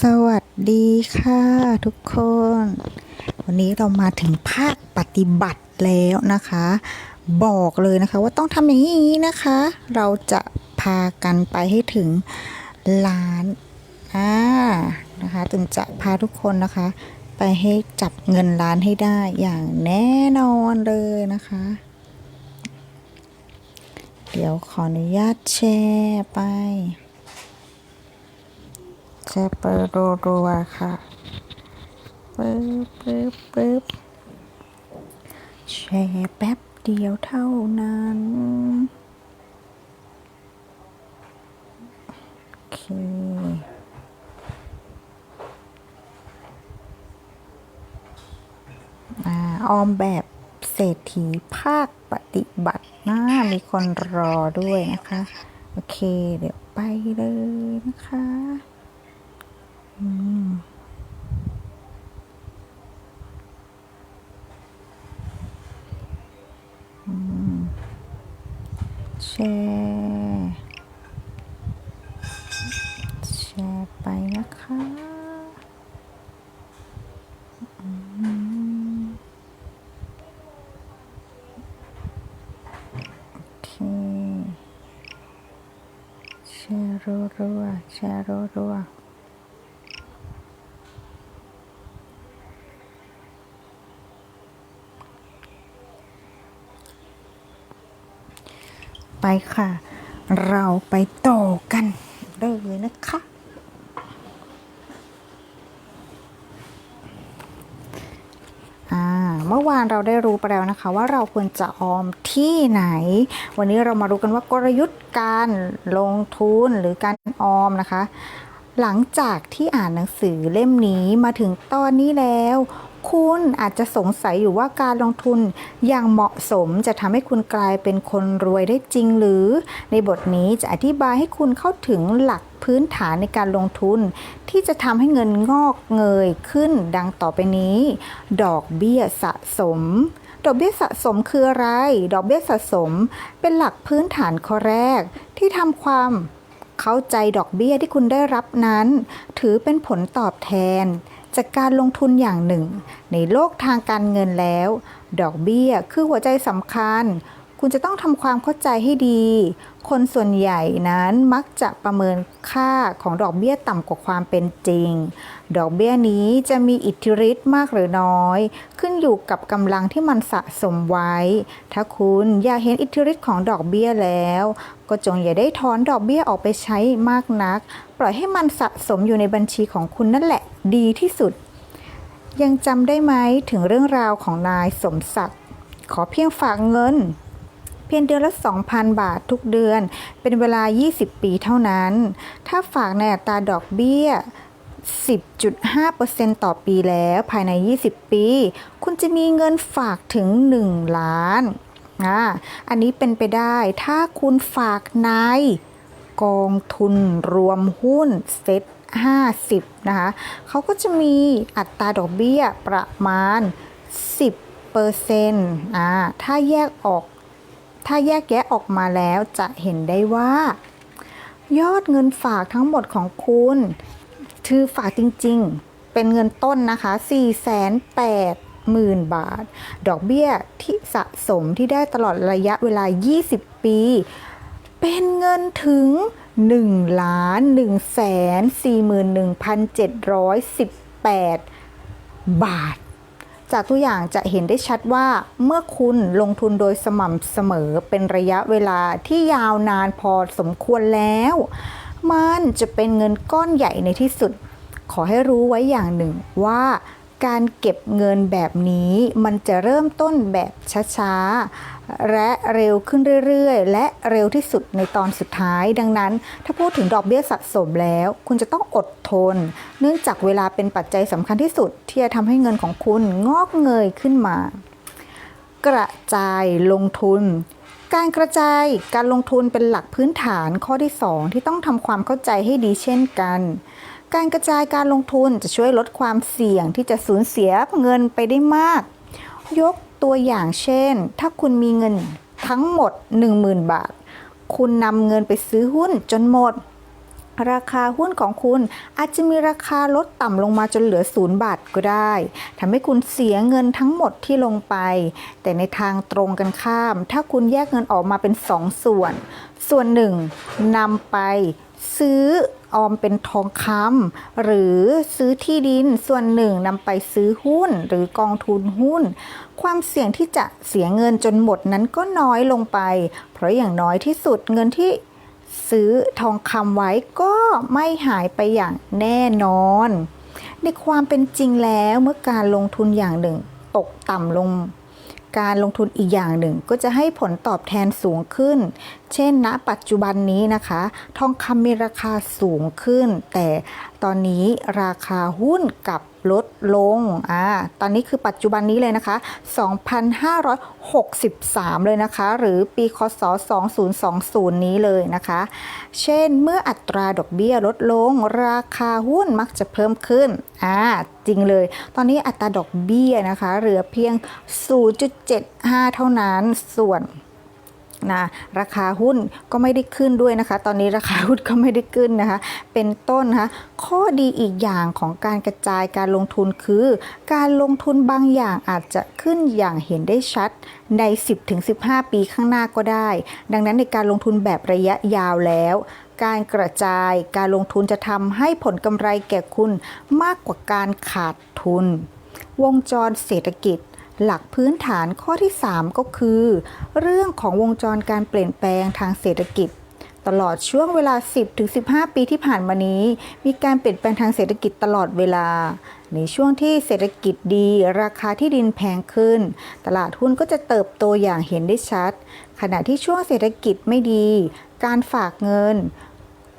สวัสดีค่ะ ทุกคน วันนี้เรามาถึงภาคปฏิบัติแล้วนะคะ บอกเลยนะคะว่าต้องทำอย่างนี้นะคะ เราจะพากันไปให้ถึงล้านอ่านะคะจึงจะพาทุกคนนะคะ ไปให้จับเงินล้านให้ได้อย่างแน่นอนเลยนะคะ เดี๋ยวขออนุญาตแชร์ไป แชร์ไปรัวๆค่ะปึ๊บปึ๊บปึ๊บแชร์แป๊บเดียวเท่านั้น โอเคอ่าออมแบบเศรษฐีภาคปฏิบัตินะมีคนรอด้วยนะคะ โอเค เดี๋ยวไปเลยนะคะ อืมอืมแชร์แชร์ไปนะคะอืมโอเค แชร์รัวๆแชร์รัวๆ ไปค่ะ เราไปต่อกันเลยนะคะอ่าเมื่อวานเราได้รู้ไปแล้วนะคะ ว่าเราควรจะออมที่ไหน วันนี้เรามารู้กันว่ากลยุทธ์การลงทุนหรือการออมนะคะหลังจากที่อ่านหนังสือเล่มนี้มาถึงตอนนี้แล้ว คุณอาจจะสงสัยอยู่ว่าการลงทุนอย่างเหมาะสมจะทำให้คุณกลายเป็นคนรวยได้จริงหรือ ในบทนี้จะอธิบายให้คุณเข้าถึงหลักพื้นฐานในการลงทุน ที่จะทำให้เงินงอกเงยขึ้นดังต่อไปนี้ ดอกเบี้ยสะสมดอกเบี้ยสะสมคืออะไร ดอกเบี้ยสะสมเป็นหลักพื้นฐานข้อแรก ที่ทำความเข้าใจดอกเบี้ยที่คุณได้รับนั้น ถือเป็นผลตอบแทน จากการลงทุนอย่างหนึ่ง ในโลกทางการเงินแล้ว ดอกเบี้ยคือหัวใจสำคัญ คุณจะต้องทำความเข้าใจให้ดี คนส่วนใหญ่นั้นมักจะประเมินค่าของดอกเบี้ยต่ำกว่าความเป็นจริง ดอกเบี้ยนี้จะมีอิทธิฤทธิ์มากหรือน้อย ขึ้นอยู่กับกำลังที่มันสะสมไว้ ถ้าคุณอยากเห็นอิทธิฤทธิ์ของดอกเบี้ยแล้ว ก็จงอย่าได้ถอนดอกเบี้ยออกไปใช้มากนัก ล่อยให้มันสะสมอยู่ในบัญชีของคุณนั่นแหละดีที่สุด ยังจำได้ไหมถึงเรื่องราวของนายสมศักดิ์ขอเพียงฝากเงิน เพียงเดือนละ 2,000 บาททุกเดือน เป็นเวลา 20 ปีเท่านั้น ถ้าฝากในอัตราดอกเบี้ย 10.5%ต่อปีแล้วภายใน 20 ปี คุณจะมีเงินฝากถึง 1 ล้านอ่าอันนี้เป็นไปได้ถ้าคุณฝากใน กองทุนรวมหุ้นเซ็ต50 นะคะเขาก็จะมีอัตราดอกเบี้ยประมาณ 10%อ่าถ้าแยกออก ถ้าแยกแยะออกมาแล้วจะเห็นได้ว่า ยอดเงินฝากทั้งหมดของคุณคือฝากจริงๆ เป็นเงินต้นนะคะ 4 8 0 0 0 0บาท ดอกเบี้ยที่สะสมที่ได้ตลอดระยะเวลา 20 ปี เป็นเงินถึง1ล้าน1แสน41,718 บาท จากตัวอย่างจะเห็นได้ชัดว่าเมื่อคุณลงทุนโดยสม่ำเสมอเป็นระยะเวลาที่ยาวนานพอสมควรแล้ว มันจะเป็นเงินก้อนใหญ่ในที่สุด ขอให้รู้ไว้อย่างหนึ่งว่า การเก็บเงินแบบนี้มันจะเริ่มต้นแบบช้าๆ และเร็วขึ้นเรื่อยๆ และเร็วที่สุดในตอนสุดท้าย ดังนั้น ถ้าพูดถึงดอกเบี้ยสะสมแล้ว คุณจะต้องอดทน เนื่องจากเวลาเป็นปัจจัยสำคัญที่สุด ที่จะทำให้เงินของคุณงอกเงยขึ้นมา กระจายลงทุนการกระจายการลงทุนเป็นหลักพื้นฐานข้อที่ 2 ที่ต้องทำความเข้าใจให้ดีเช่นกัน การกระจายการลงทุนจะช่วยลดความเสี่ยงที่จะสูญเสียเงินไปได้มาก ยกตัวอย่างเช่น ถ้าคุณมีเงินทั้งหมด 10,000 บาท คุณนำเงินไปซื้อหุ้นจนหมด ราคาหุ้นของคุณอาจจะมีราคาลดต่ำลงมาจนเหลือศูนย์บาทก็ได้ทำให้คุณเสียเงินทั้งหมดที่ลงไป แต่ในทางตรงกันข้าม ถ้าคุณแยกเงินออกมาเป็นสองส่วน ส่วนหนึ่งนำไปซื้อ ออมเป็นทองคำหรือซื้อที่ดินส่วนหนึ่งนำไปซื้อหุ้นหรือกองทุนหุ้น ความเสี่ยงที่จะเสียเงินจนหมดนั้นก็น้อยลงไป เพราะอย่างน้อยที่สุดเงินที่ซื้อทองคำไว้ก็ไม่หายไปอย่างแน่นอน ในความเป็นจริงแล้วเมื่อการลงทุนอย่างหนึ่ง ตกต่ำลง การลงทุนอีกอย่างหนึ่ง ก็จะให้ผลตอบแทนสูงขึ้น เช่นณปัจจุบันนี้นะคะ ทองคำมีราคาสูงขึ้น แต่ ตอนนี้ราคาหุ้นกับลดลง อ่า ตอนนี้คือปัจจุบันนี้เลยนะคะ 2,563 เลยนะคะ หรือปีคศ 2020 นี้เลยนะคะ เช่น เมื่ออัตราดอกเบี้ยลดลง ราคาหุ้นมักจะเพิ่มขึ้น อ่า จริงเลย ตอนนี้อัตราดอกเบี้ยนะคะ เหลือเพียง 0.75 เท่านั้น ส่วน นะราคาหุ้นก็ไม่ได้ขึ้นด้วยนะคะ ตอนนี้ราคาหุ้นก็ไม่ได้ขึ้นนะคะ เป็นต้นนะคะข้อดีอีกอย่างของการกระจายการลงทุนคือ การลงทุนบางอย่างอาจจะขึ้นอย่างเห็นได้ชัดใน 10-15 ปีข้างหน้าก็ได้ ดังนั้นในการลงทุนแบบระยะยาวแล้ว การกระจายการลงทุนจะทำให้ผลกำไรแก่คุณมากกว่าการขาดทุน วงจรเศรษฐกิจ หลักพื้นฐานข้อที่ 3 ก็คือ เรื่องของวงจรการเปลี่ยนแปลงทางเศรษฐกิจ ตลอดช่วงเวลา 10-15 ปีที่ผ่านมานี้ มีการเปลี่ยนแปลงทางเศรษฐกิจตลอดเวลา ในช่วงที่เศรษฐกิจดี ราคาที่ดินแพงขึ้น ตลาดหุ้นก็จะเติบโตอย่างเห็นได้ชัด ขณะที่ช่วงเศรษฐกิจไม่ดี การฝากเงิน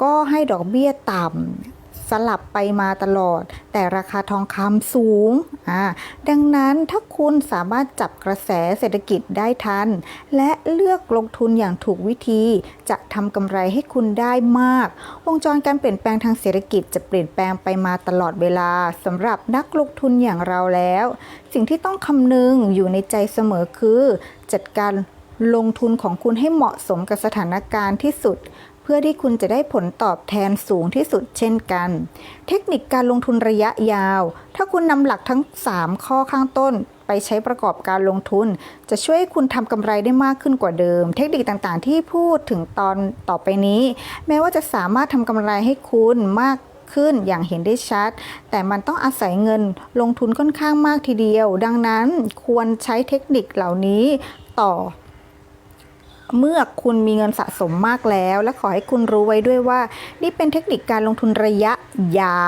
ก็ให้ดอกเบี้ยต่ำ สลับไปมาตลอด แต่ราคาทองคำสูงอ่าดังนั้นถ้าคุณสามารถจับกระแสเศรษฐกิจได้ทัน และเลือกลงทุนอย่างถูกวิธี จะทำกำไรให้คุณได้มาก วงจรการเปลี่ยนแปลงทางเศรษฐกิจจะเปลี่ยนแปลงไปมาตลอดเวลาสำหรับนักลงทุนอย่างเราแล้ว สิ่งที่ต้องคำนึงอยู่ในใจเสมอคือ จัดการลงทุนของคุณให้เหมาะสมกับสถานการณ์ที่สุด เพื่อที่คุณจะได้ผลตอบแทนสูงที่สุดเช่นกัน เทคนิคการลงทุนระยะยาว ถ้าคุณนำหลักทั้ง 3 ข้อข้างต้นไปใช้ประกอบการลงทุน จะช่วยให้คุณทำกำไรได้มากขึ้นกว่าเดิม เทคนิคต่างๆ ที่พูดถึงตอนต่อไปนี้ แม้ว่าจะสามารถทำกำไรให้คุณมากขึ้นอย่างเห็นได้ชัด แต่มันต้องอาศัยเงินลงทุนค่อนข้างมากทีเดียว ดังนั้นควรใช้เทคนิคเหล่านี้ต่อ เมื่อคุณมีเงินสะสมมากแล้ว และขอให้คุณรู้ไว้ด้วยว่า นี่เป็นเทคนิคการลงทุนระยะยา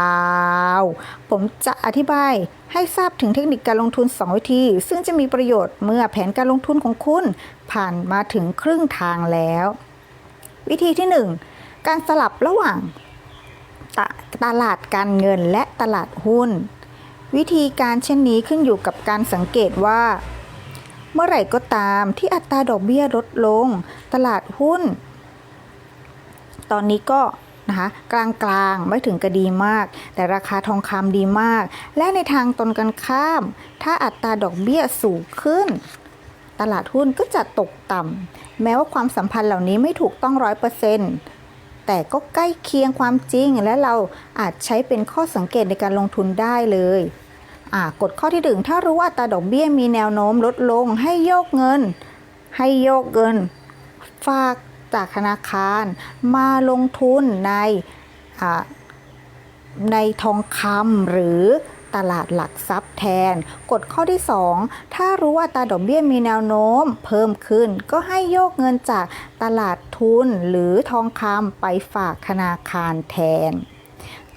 ว ผมจะอธิบายให้ทราบถึงเทคนิคการลงทุน 2 วิธี ซึ่งจะมีประโยชน์เมื่อแผนการลงทุนของคุณ ผ่านมาถึงครึ่งทางแล้ว วิธีที่ 1 การสลับระหว่างตตลาดการเงินและตลาดหุ้น วิธีการเช่นนี้ขึ้นอยู่กับการสังเกตว่า เมื่อไหร่ก็ตามที่อัตราดอกเบี้ยลดลง ตลาดหุ้น ตอนนี้ก็นะคะกลางๆ ไม่ถึงกระดีมาก แต่ราคาทองคำดีมาก และในทางตรงกันข้าม ถ้าอัตราดอกเบี้ยสูงขึ้น ตลาดหุ้นก็จะตกต่ำแม้ว่าความสัมพันธ์เหล่านี้ไม่ถูกต้องร้อยเปอร์เซ็นต์แต่ก็ใกล้เคียงความจริงและเราอาจใช้เป็นข้อสังเกตในการลงทุนได้เลย กฎข้อที่หนึ่งถ้ารู้ว่าอัตราดอกเบี้ยมีแนวโน้มลดลงให้โยกเงิน ให้โยกเงิน ฝากจากธนาคารมาลงทุนในในทองคำหรือตลาดหลักทรัพย์แทน กฎข้อที่ 2 ถ้ารู้ว่าตาดอกเบี้ยมีแนวโน้มเพิ่มขึ้น ก็ให้โยกเงินจากตลาดทุนหรือทองคำไปฝากธนาคารแทน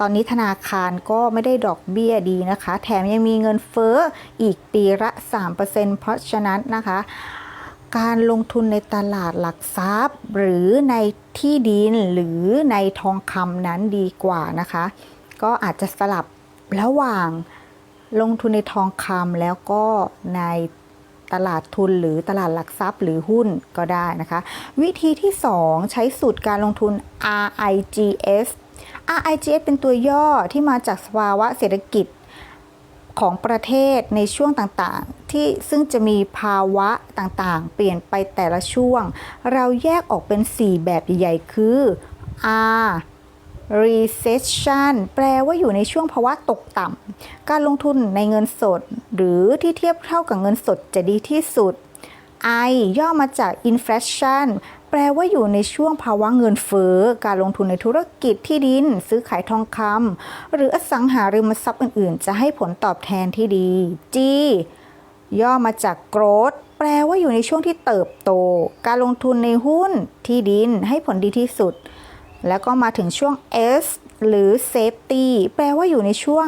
ตอนนี้ธนาคารก็ไม่ได้ดอกเบี้ยดีนะคะ แถมยังมีเงินเฟ้ออีกปีละ 3%เพราะฉะนั้นนะคะการลงทุนในตลาดหลักทรัพย์ หรือในที่ดินหรือในทองคำนั้นดีกว่านะคะ ก็อาจจะสลับระหว่างลงทุนในทองคำแล้วก็ในตลาดทุนหรือตลาดหลักทรัพย์หรือหุ้นก็ได้นะคะ วิธีที่ 2 ใช้สูตรการลงทุน RIGS RIGS เป็นตัวย่อที่มาจากสภาวะเศรษฐกิจของประเทศในช่วงต่างๆ ที่ซึ่งจะมีภาวะต่างๆ เปลี่ยนไปแต่ละช่วง เราแยกออกเป็น 4 แบบใหญ่ๆ คือ R recession แปลว่าอยู่ในช่วงภาวะตกต่ำ การลงทุนในเงินสด หรือที่เทียบเท่ากับเงินสดจะดีที่สุด I ย่อมาจาก inflation แปลว่าอยู่ในช่วงภาวะเงินเฟ้อ การลงทุนในธุรกิจที่ดิน ซื้อขายทองคำหรืออสังหาริมทรัพย์อื่น ๆ จะให้ผลตอบแทนที่ดี G ย่อมาจาก growth แปลว่าอยู่ในช่วงที่เติบโต การลงทุนในหุ้นที่ดินให้ผลดีที่สุด แล้วก็มาถึงช่วง S หรือ safety แปลว่าอยู่ในช่วง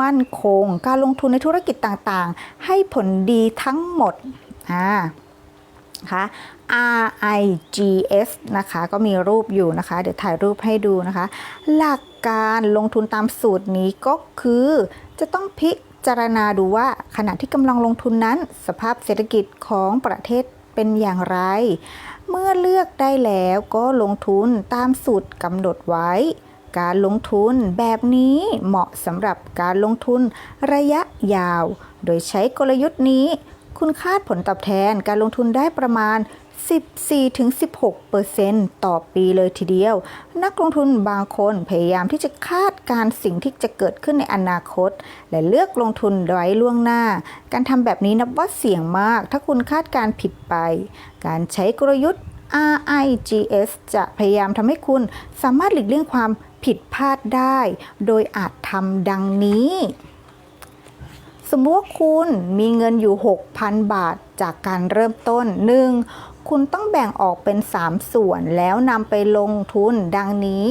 มั่นคง การลงทุนในธุรกิจต่างๆ ให้ผลดีทั้งหมดอ่า นะคะ R I G S นะคะก็มีรูปอยู่นะคะ เดี๋ยวถ่ายรูปให้ดูนะคะ หลักการลงทุนตามสูตรนี้ก็คือจะต้องพิจารณาดูว่าขณะที่กำลังลงทุนนั้น สภาพเศรษฐกิจของประเทศเป็นอย่างไร เมื่อเลือกได้แล้วก็ลงทุนตามสูตรกำหนดไว้ การลงทุนแบบนี้เหมาะสำหรับการลงทุนระยะยาว โดยใช้กลยุทธ์นี้ คุณคาดผลตอบแทนการลงทุนได้ประมาณ 14-16%ต่อปีเลยทีเดียว นักลงทุนบางคนพยายามที่จะคาดการสิ่งที่จะเกิดขึ้นในอนาคต และเลือกลงทุนไว้ล่วงหน้า การทำแบบนี้นับว่าเสี่ยงมาก ถ้าคุณคาดการผิดไป การใช้กลยุทธ์ RIGS จะพยายามทำให้คุณสามารถหลีกเลี่ยงความผิดพลาดได้ โดยอาจทำดังนี้ สมมติว่าคุณมีเงินอยู่ 6,000 บาทจากการเริ่มต้น 1. คุณต้องแบ่งออกเป็น 3 ส่วนแล้วนำไปลงทุนดังนี้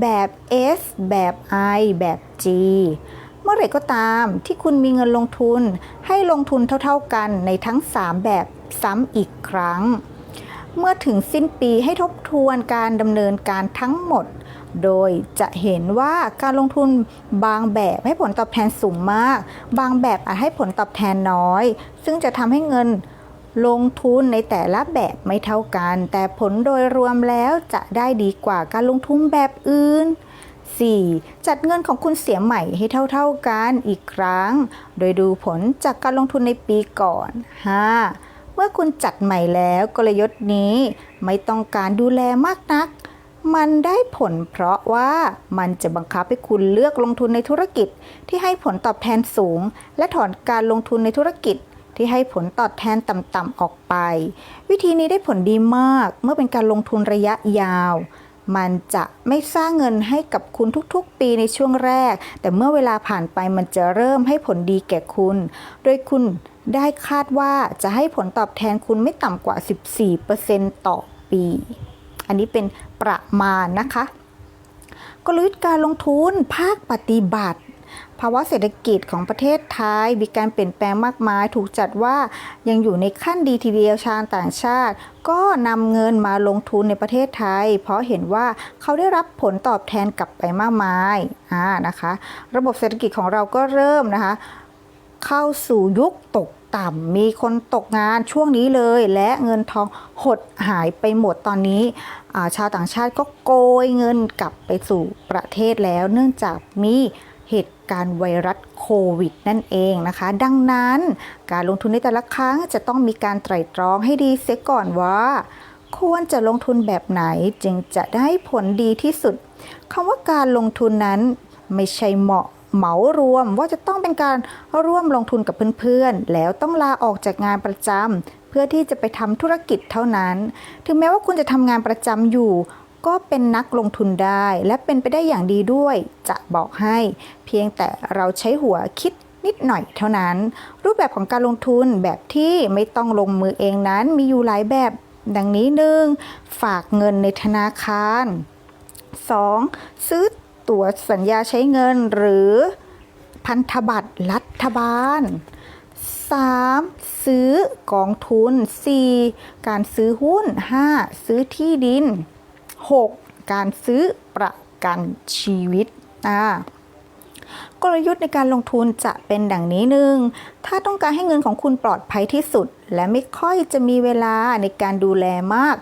แบบ S แบบ I แบบ G เมื่อไหร่ก็ตามที่คุณมีเงินลงทุน ให้ลงทุนเท่าๆกันในทั้ง 3 แบบซ้ำอีกครั้ง เมื่อถึงสิ้นปีให้ทบทวนการดำเนินการทั้งหมด โดยจะเห็นว่าการลงทุนบางแบบให้ผลตอบแทนสูงมาก บางแบบอาจให้ผลตอบแทนน้อย ซึ่งจะทำให้เงินลงทุนในแต่ละแบบไม่เท่ากัน แต่ผลโดยรวมแล้วจะได้ดีกว่าการลงทุนแบบอื่น 4. จัดเงินของคุณเสียใหม่ให้เท่าๆกันอีกครั้ง โดยดูผลจากการลงทุนในปีก่อน 5. เมื่อคุณจัดใหม่แล้วกลยุทธ์นี้ไม่ต้องการดูแลมากนัก มันได้ผลเพราะว่ามันจะบังคับให้คุณเลือกลงทุนในธุรกิจ ที่ให้ผลตอบแทนสูง และถอนการลงทุนในธุรกิจที่ให้ผลตอบแทนต่ำๆออกไป วิธีนี้ได้ผลดีมากเมื่อเป็นการลงทุนระยะยาว มันจะไม่สร้างเงินให้กับคุณทุกๆ ปีในช่วงแรก แต่เมื่อเวลาผ่านไปมันจะเริ่มให้ผลดีแก่คุณ โดยคุณได้คาดว่าจะให้ผลตอบแทนคุณไม่ต่ำกว่า 14%ต่อปี อันนี้เป็นประมาณนะคะ กลยุทธ์การลงทุนภาคปฏิบัติ ภาวะเศรษฐกิจของประเทศไทยมีการเปลี่ยนแปลงมากมาย ถูกจัดว่ายังอยู่ในขั้นดีทีเดียวชาญต่างชาติ ก็นำเงินมาลงทุนในประเทศไทย เพราะเห็นว่าเขาได้รับผลตอบแทนกลับไปมากมายอ่านะคะ ระบบเศรษฐกิจของเราก็เริ่มนะคะ เข้าสู่ยุคตก ต่ำมีคนตกงานช่วงนี้เลย และเงินทองหดหายไปหมดตอนนี้าชาวต่างชาติก็โกยเงินกลับไปสู่ประเทศแล้ว เนื่องจากมีเหตุการณ์ไวรัสโควิดนั่นเองนะคะ ดังนั้นการลงทุนในแต่ละครั้งจะต้องมีการไตร่ตรองให้ดีเสียก่อนว่า ควรจะลงทุนแบบไหนจึงจะได้ผลดีที่สุดคำว่าการลงทุนนั้นไม่ใช่เหมาะ เหมารวมว่าจะต้องเป็นการร่วมลงทุนกับเพื่อนๆ แล้วต้องลาออกจากงานประจำเพื่อที่จะไปทำธุรกิจเท่านั้น ถึงแม้ว่าคุณจะทำงานประจำอยู่ ก็เป็นนักลงทุนได้และเป็นไปได้อย่างดีด้วย จะบอกให้ เพียงแต่เราใช้หัวคิดนิดหน่อยเท่านั้น รูปแบบของการลงทุนแบบที่ไม่ต้องลงมือเองนั้นมีอยู่หลายแบบ ดังนี้หนึ่งฝากเงินในธนาคาร 2. ซื้อ ตั๋วสัญญาใช้เงินหรือพันธบัตรรัฐบาล 3. ซื้อกองทุน 4. การซื้อหุ้น 5. ซื้อที่ดิน 6. การซื้อประกันชีวิตอ่ากลยุทธ์ในการลงทุนจะเป็นดังนี้หนึ่งถ้าต้องการให้เงินของคุณปลอดภัยที่สุด และไม่ค่อยจะมีเวลาในการดูแลมาก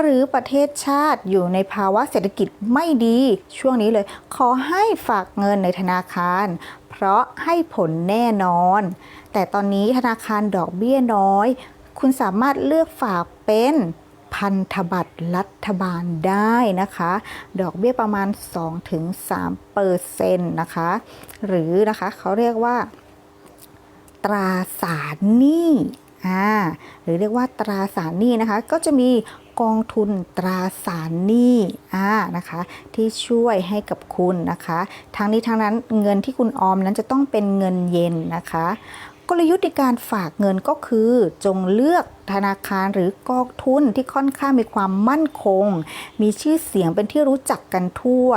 หรือประเทศชาติอยู่ในภาวะเศรษฐกิจไม่ดี ช่วงนี้เลย ขอให้ฝากเงินในธนาคาร เพราะให้ผลแน่นอน แต่ตอนนี้ธนาคารดอกเบี้ยน้อย คุณสามารถเลือกฝากเป็นพันธบัตรรัฐบาลได้นะคะ ดอกเบี้ยประมาณ 2-3เปอร์เซ็นต์นะคะ หรือนะคะเขาเรียกว่า ตราสารหนี้ อ่าหรือเรียกว่าตราสารหนี้นะคะ ก็จะมีกองทุนตราสารหนี้อ่านะคะ ที่ช่วยให้กับคุณนะคะ ทั้งนี้ทั้งนั้นเงินที่คุณออมนั้นจะต้องเป็นเงินเย็นนะคะ กลยุทธ์ในการฝากเงินก็คือ จงเลือกธนาคารหรือกองทุนที่ค่อนข้างมีความมั่นคง มีชื่อเสียงเป็นที่รู้จักกันทั่ว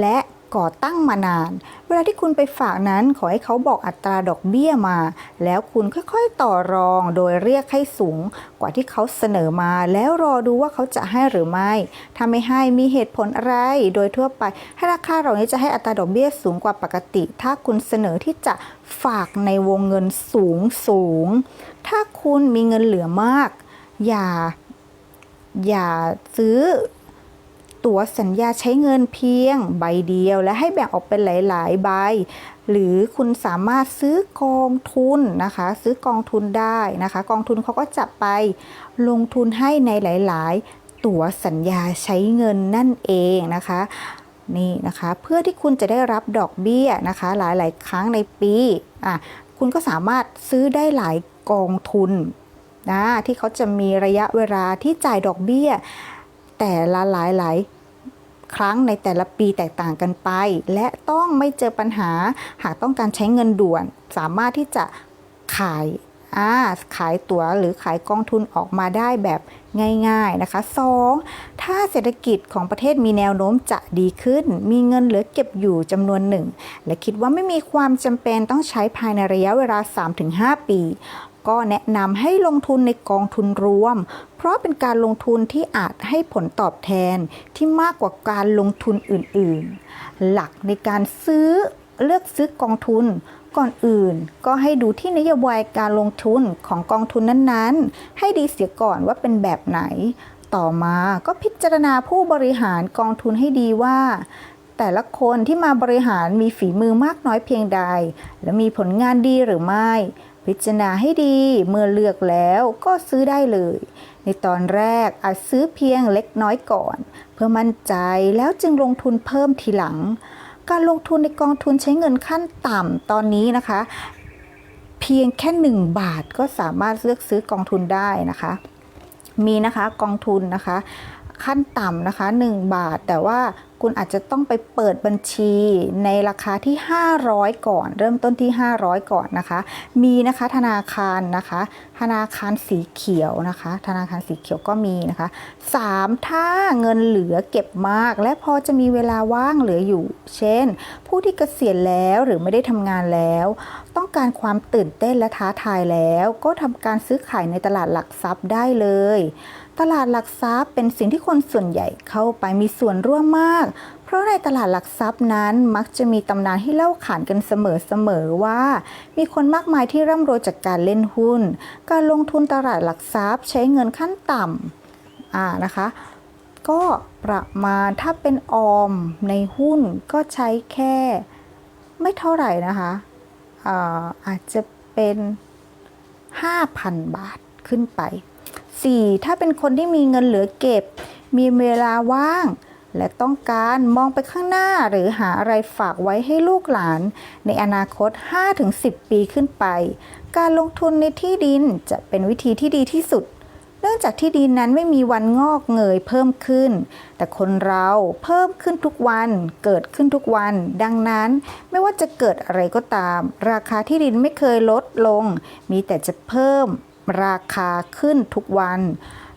และ ก่อตั้งมานาน เวลาที่คุณไปฝากนั้นขอให้เขาบอกอัตราดอกเบี้ยมา แล้วคุณค่อยๆต่อรองโดยเรียกให้สูง กว่าที่เขาเสนอมา แล้วรอดูว่าเขาจะให้หรือไม่ ถ้าไม่ให้มีเหตุผลอะไร โดยทั่วไปธนาคาเหล่านี้จะให้อัตราดอกเบี้ยสูงกว่าปกติ ถ้าคุณเสนอที่จะฝากในวงเงินสูงสูง ถ้าคุณมีเงินเหลือมาก อย่า อย่าซื้อ ตั๋วสัญญาใช้เงินเพียงใบเดียวและให้แบ่งออกเป็นหลาย ๆ ใบ หรือคุณสามารถซื้อกองทุนนะคะ ซื้อกองทุนได้นะคะ กองทุนเขาก็จะไปลงทุนให้ในหลาย ๆ ตั๋วสัญญาใช้เงินนั่นเองนะคะนี่นะคะเพื่อที่คุณจะได้รับดอกเบี้ยนะคะหลาย ๆ ครั้งในปีอะคุณก็สามารถซื้อได้หลายกองทุนนะที่เขาจะมีระยะเวลาที่จ่ายดอกเบี้ย แต่ละหลายหลายๆ ครั้งในแต่ละปีแตกต่างกันไป และต้องไม่เจอปัญหาหากต้องการใช้เงินด่วน สามารถที่จะขายอ่าขายตั๋วหรือขายกองทุนออกมาได้แบบง่ายๆนะคะ 2. ถ้าเศรษฐกิจของประเทศมีแนวโน้มจะดีขึ้น มีเงินเหลือเก็บอยู่จำนวนหนึ่ง และคิดว่าไม่มีความจำเป็นต้องใช้ภายในระยะเวลา 3-5 ปี ก็แนะนำให้ลงทุนในกองทุนรวม เพราะเป็นการลงทุนที่อาจให้ผลตอบแทนที่มากกว่าการลงทุนอื่นๆ หลักในการซื้อเลือกซื้อกองทุนก่อนอื่น ก็ให้ดูที่นโยบายการลงทุนของกองทุนนั้นๆ ให้ดีเสียก่อนว่าเป็นแบบไหน ต่อมาก็พิจารณาผู้บริหารกองทุนให้ดีว่า แต่ละคนที่มาบริหารมีฝีมือมากน้อยเพียงใด และมีผลงานดีหรือไม่ พิจารณาให้ดีเมื่อเลือกแล้วก็ซื้อได้เลย ในตอนแรกอาจซื้อเพียงเล็กน้อยก่อน เพื่อมั่นใจแล้วจึงลงทุนเพิ่มทีหลัง การลงทุนในกองทุนใช้เงินขั้นต่ำตอนนี้นะคะ เพียงแค่ 1 บาทก็สามารถเลือกซื้อกองทุนได้นะคะ มีนะคะกองทุนนะคะ ขั้นต่ำนะคะ 1 บาทแต่ว่า คุณอาจจะต้องไปเปิดบัญชีในราคาที่ 500 ก่อน เริ่มต้นที่ 500 ก่อนนะคะ มีนะคะธนาคารนะคะ ธนาคารสีเขียวนะคะ ธนาคารสีเขียวก็มีนะคะ 3. ถ้าเงินเหลือเก็บมาก และพอจะมีเวลาว่างเหลืออยู่ เช่น ผู้ที่เกษียณแล้วหรือไม่ได้ทำงานแล้ว ต้องการความตื่นเต้นและท้าทายแล้ว ก็ทำการซื้อขายในตลาดหลักทรัพย์ได้เลย ตลาดหลักทรัพย์เป็นสิ่งที่คนส่วนใหญ่เข้าไปมีส่วนร่วมมาก เพราะในตลาดหลักทรัพย์นั้นมักจะมีตำนานให้เล่าขานกันเสมอๆว่า มีคนมากมายที่ร่ำรวยจากการเล่นหุ้น การลงทุนตลาดหลักทรัพย์ใช้เงินขั้นต่ำอ่านะคะ ก็ประมาณถ้าเป็นออมในหุ้นก็ใช้แค่ ไม่เท่าไหร่นะคะอาอาจจะเป็น 5,000 บาทขึ้นไป 4. ถ้าเป็นคนที่มีเงินเหลือเก็บ มีเวลาว่าง และต้องการมองไปข้างหน้าหรือหาอะไรฝากไว้ให้ลูกหลาน ในอนาคต 5-10 ปีขึ้นไป การลงทุนในที่ดินจะเป็นวิธีที่ดีที่สุด เนื่องจากที่ดินนั้นไม่มีวันงอกเงยเพิ่มขึ้น แต่คนเราเพิ่มขึ้นทุกวัน เกิดขึ้นทุกวัน ดังนั้นไม่ว่าจะเกิดอะไรก็ตาม ราคาที่ดินไม่เคยลดลง มีแต่จะเพิ่ม ราคาขึ้นทุกวัน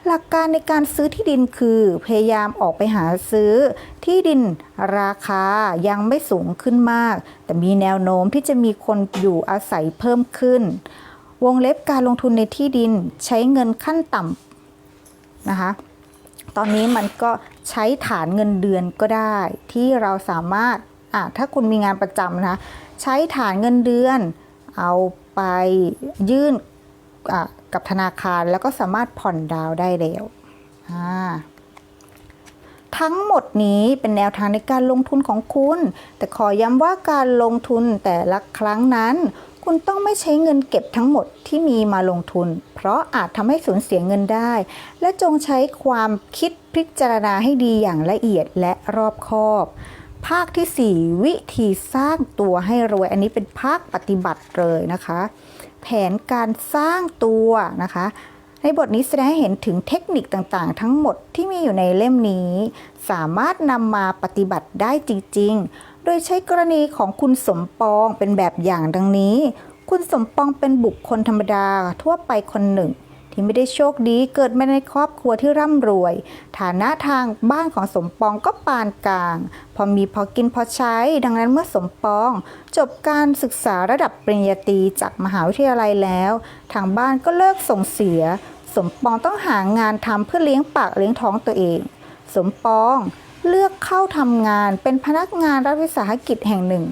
หลักการในการซื้อที่ดินคือ พยายามออกไปหาซื้อ ที่ดินราคายังไม่สูงขึ้นมาก แต่มีแนวโน้มที่จะมีคนอยู่อาศัยเพิ่มขึ้น วงเล็บการลงทุนในที่ดินใช้เงินขั้นต่ำนะคะตอนนี้มันก็ใช้ฐานเงินเดือนก็ได้ ที่เราสามารถอะถ้าคุณมีงานประจำนะคะใช้ฐานเงินเดือน เอาไปยื่นอะ กับธนาคารแล้วก็สามารถผ่อนดาวได้แล้วทั้งหมดนี้เป็นแนวทางในการลงทุนของคุณ แต่ขอย้ำว่าการลงทุนแต่ละครั้งนั้น คุณต้องไม่ใช้เงินเก็บทั้งหมดที่มีมาลงทุน เพราะอาจทำให้สูญเสียเงินได้ และจงใช้ความคิดพิจารณาให้ดีอย่างละเอียดและรอบคอบ ภาคที่ 4 วิธีสร้างตัวให้รวย อันนี้เป็นภาคปฏิบัติเลยนะคะ แผนการสร้างตัวนะคะ ในบทนี้แสดงให้เห็นถึงเทคนิคต่างๆ ทั้งหมดที่มีอยู่ในเล่มนี้ สามารถนำมาปฏิบัติได้จริง ๆ โดยใช้กรณีของคุณสมปองเป็นแบบอย่างดังนี้ คุณสมปองเป็นบุคคลธรรมดาทั่วไปคนหนึ่ง ที่ไม่ได้โชคดีเกิดมาในครอบครัวที่ร่ำรวย ฐานะทางบ้านของสมปองก็ปานกลาง พอมีพอกินพอใช้ ดังนั้นเมื่อสมปอง จบการศึกษาระดับปริญญาตรีจากมหาวิทยาลัยแล้ว ทางบ้านก็เลิกส่งเสีย สมปองต้องหางานทำเพื่อเลี้ยงปากเลี้ยงท้องตัวเอง สมปองเลือกเข้าทำงานเป็นพนักงานรัฐวิสาหกิจแห่งหนึ่ง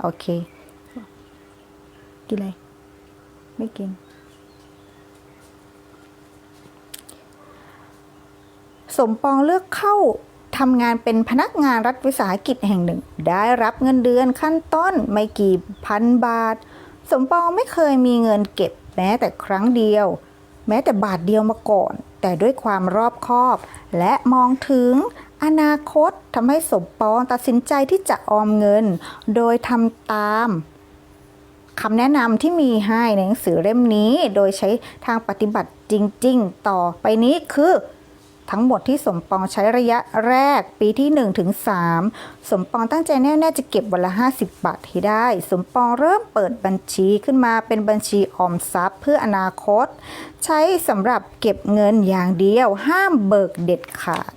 โอเค กินอะไร ไม่กิน สมปองเลือกเข้าทำงานเป็นพนักงานรัฐวิสาหกิจแห่งหนึ่ง ได้รับเงินเดือนขั้นต้นไม่กี่พันบาท สมปองไม่เคยมีเงินเก็บแม้แต่ครั้งเดียว แม้แต่บาทเดียวมาก่อน แต่ด้วยความรอบคอบ และมองถึงอนาคตทำให้สมปองตัดสินใจที่จะออมเงิน โดยทำตาม คำแนะนำที่มีให้ในหนังสือเล่มนี้ โดยใช้ทางปฏิบัติจริง ๆ ต่อไปนี้คือทั้งหมดที่สมปองใช้ระยะแรกปีที่ 1 ถึง 3 สมปองตั้งใจแน่ๆจะเก็บวันละ 50 บาทให้ได้ สมปองเริ่มเปิดบัญชีขึ้นมาเป็นบัญชีออมทรัพย์เพื่ออนาคต ใช้สำหรับเก็บเงินอย่างเดียว ห้ามเบิกเด็ดขาด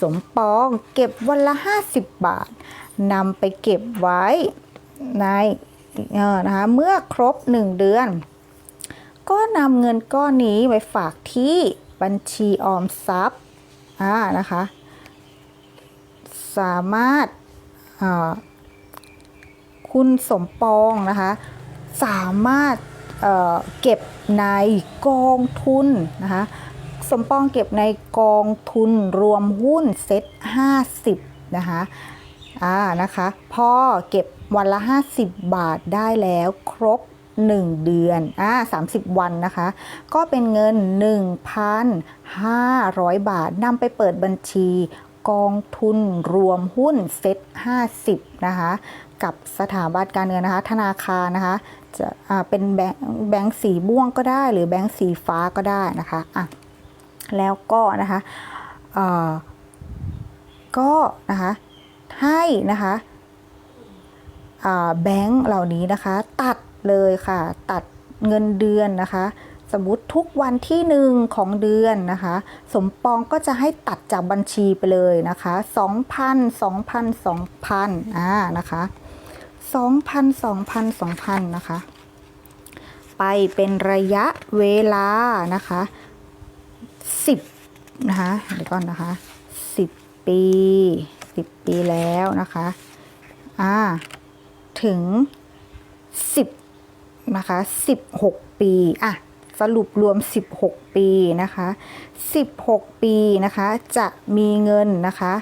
สมปองเก็บวันละ 50 บาทนำไปเก็บไว้ใน นะคะเมื่อครบ 1 เดือน ก็นำเงินก้อนนี้ไปฝากที่บัญชีออมทรัพย์อ่านะคะสามารถคุณสมปองนะคะสามารถเเก็บในกองทุนนะคะสมปองเก็บในกองทุนรวมหุ้นเซ็ต50นะคะอ่านะคะพอเก็บ วันละ 50 บาทได้แล้วครบ 1 เดือนอ่า30 วันนะคะ ก็เป็นเงิน 1,500 บาทนำไปเปิดบัญชีกองทุนรวมหุ้นเซ็ต50 นะคะ กับสถาบันการเงินนะคะ ธนาคารนะคะ จะอ่าเป็นแบงแบงค์สีม่วงก็ได้ หรือแบงค์สีฟ้าก็ได้นะคะอะแล้วก็นะคะเออก็นะคะให้นะคะ แบงค์เหล่านี้นะคะ ตัดเลยค่ะ ตัดเงินเดือนนะคะ สมมติทุกวันที่หนึ่งของเดือนนะคะ สมปองก็จะให้ตัดจากบัญชีไปเลยนะคะ2,000 2,000 2,000อ่านะคะ2,000 2,000 2,000นะคะ ไปเป็นระยะเวลานะคะสิบนะคะเดี๋ยวก่อนนะคะสิบปีสิบปีแล้วนะคะ อ่า ถึงสิบนะคะสิบหกปีอะสรุปรวม 16 ปีนะคะ 16 ปีนะคะ จะมีเงินนะคะ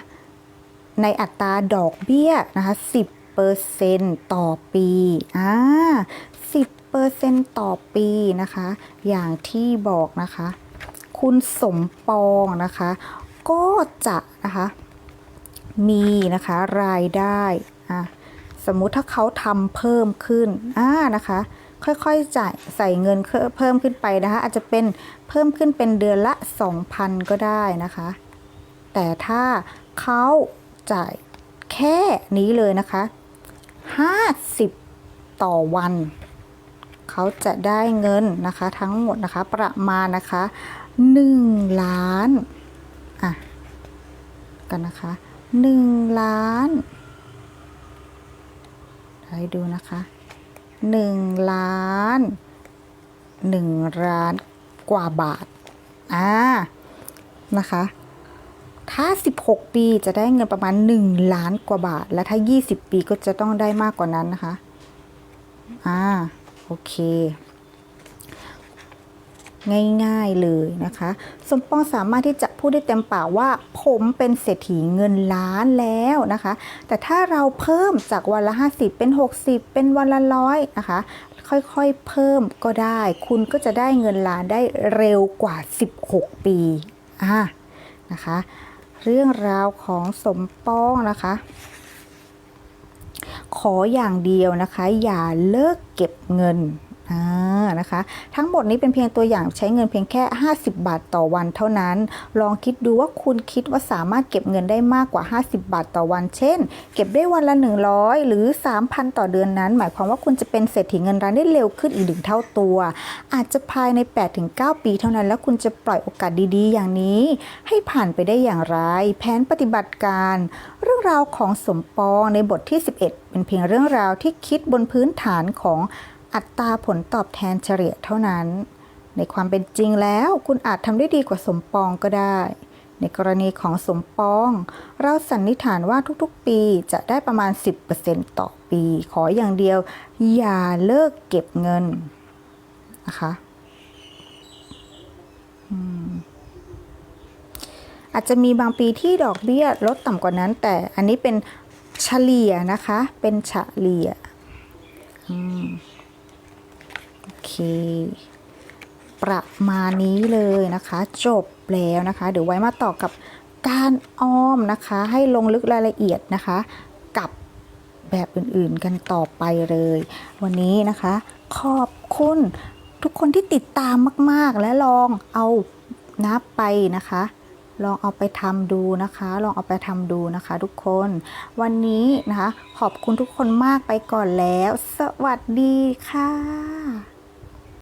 ในอัตราดอกเบี้ยนะคะ 10เปอร์เซนต่อปีอ่า10เปอร์เซนต่อปีนะคะ อย่างที่บอกนะคะ คุณสมปองนะคะ ก็จะนะคะ มีนะคะรายได้อะ สมมุติถ้าเขาทำเพิ่มขึ้นอ่านะคะ ค่อยๆจ่ายใส่เงินเพิ่มขึ้นไปนะคะ อาจจะเป็นเพิ่มขึ้นเป็นเดือนละ 2,000 ก็ได้นะคะ แต่ถ้าเขาจ่ายแค่นี้เลยนะคะ 50 ต่อวัน เขาจะได้เงินนะคะ ทั้งหมดนะคะประมาณนะคะ 1 ล้านอะกันนะคะ 1 ล้าน ให้ดูนะคะ1ล้าน1ล้านกว่าบาท อ่า นะคะ ถ้า 16 ปีจะได้เงินประมาณ 1 ล้านกว่าบาท และถ้า 20 ปีก็จะต้องได้มากกว่านั้นนะคะ อ่า โอเค ง่ายๆเลยนะคะ สมปองสามารถที่จะพูดได้เต็มปากว่า ผมเป็นเศรษฐีเงินล้านแล้วนะคะ แต่ถ้าเราเพิ่มจากวันละ 50 เป็น 60 เป็นวันละร้อยนะคะ ค่อยๆเพิ่มก็ได้ คุณก็จะได้เงินล้านได้เร็วกว่า 16 ปีอะนะคะ เรื่องราวของสมปองนะคะขออย่างเดียวนะคะ อย่าเลิกเก็บเงิน นะคะ ทั้งหมดนี้เป็นเพียงตัวอย่างใช้เงินเพียงแค่ 50 บาทต่อวันเท่านั้น ลองคิดดูว่าคุณคิดว่าสามารถเก็บเงินได้มากกว่า 50 บาทต่อวัน เช่น เก็บได้วันละ 100 หรือ 3,000 ต่อเดือนนั้น หมายความว่าคุณจะเป็นเศรษฐีเงินล้านได้เร็วขึ้นอีกหนึ่งเท่าตัว อาจจะภายใน 8-9 ปีเท่านั้น แล้วคุณจะปล่อยโอกาสดีๆ อย่างนี้ ให้ผ่านไปได้อย่างไร แผนปฏิบัติการ เรื่องราวของสมปองในบทที่ 11 เป็นเพียงเรื่องราวที่คิดบนพื้นฐานของ อัตราผลตอบแทนเฉลี่ยเท่านั้น ในความเป็นจริงแล้วคุณอาจทำได้ดีกว่าสมปองก็ได้ ในกรณีของสมปอง เราสันนิษฐานว่าทุกๆ ปีจะได้ประมาณ 10%ต่อปี ขออย่างเดียว อย่าเลิกเก็บเงินนะคะอืมอาจจะมีบางปีที่ดอกเบี้ยลดต่ำกว่านั้น แต่อันนี้เป็นเฉลี่ยนะคะ เป็นเฉลี่ย อืม เค ประมาณนี้เลยนะคะ จบแล้วนะคะ เดี๋ยวไว้มาต่อกับการออมนะคะ ให้ลงลึกรายละเอียดนะคะ กับแบบอื่นๆกันต่อไปเลย วันนี้นะคะ ขอบคุณทุกคนที่ติดตามมาก ๆ และลองเอานับไปนะคะ ลองเอาไปทำดูนะคะ ลองเอาไปทำดูนะคะ ทุกคน วันนี้นะคะ ขอบคุณทุกคนมากไปก่อนแล้ว สวัสดีค่ะ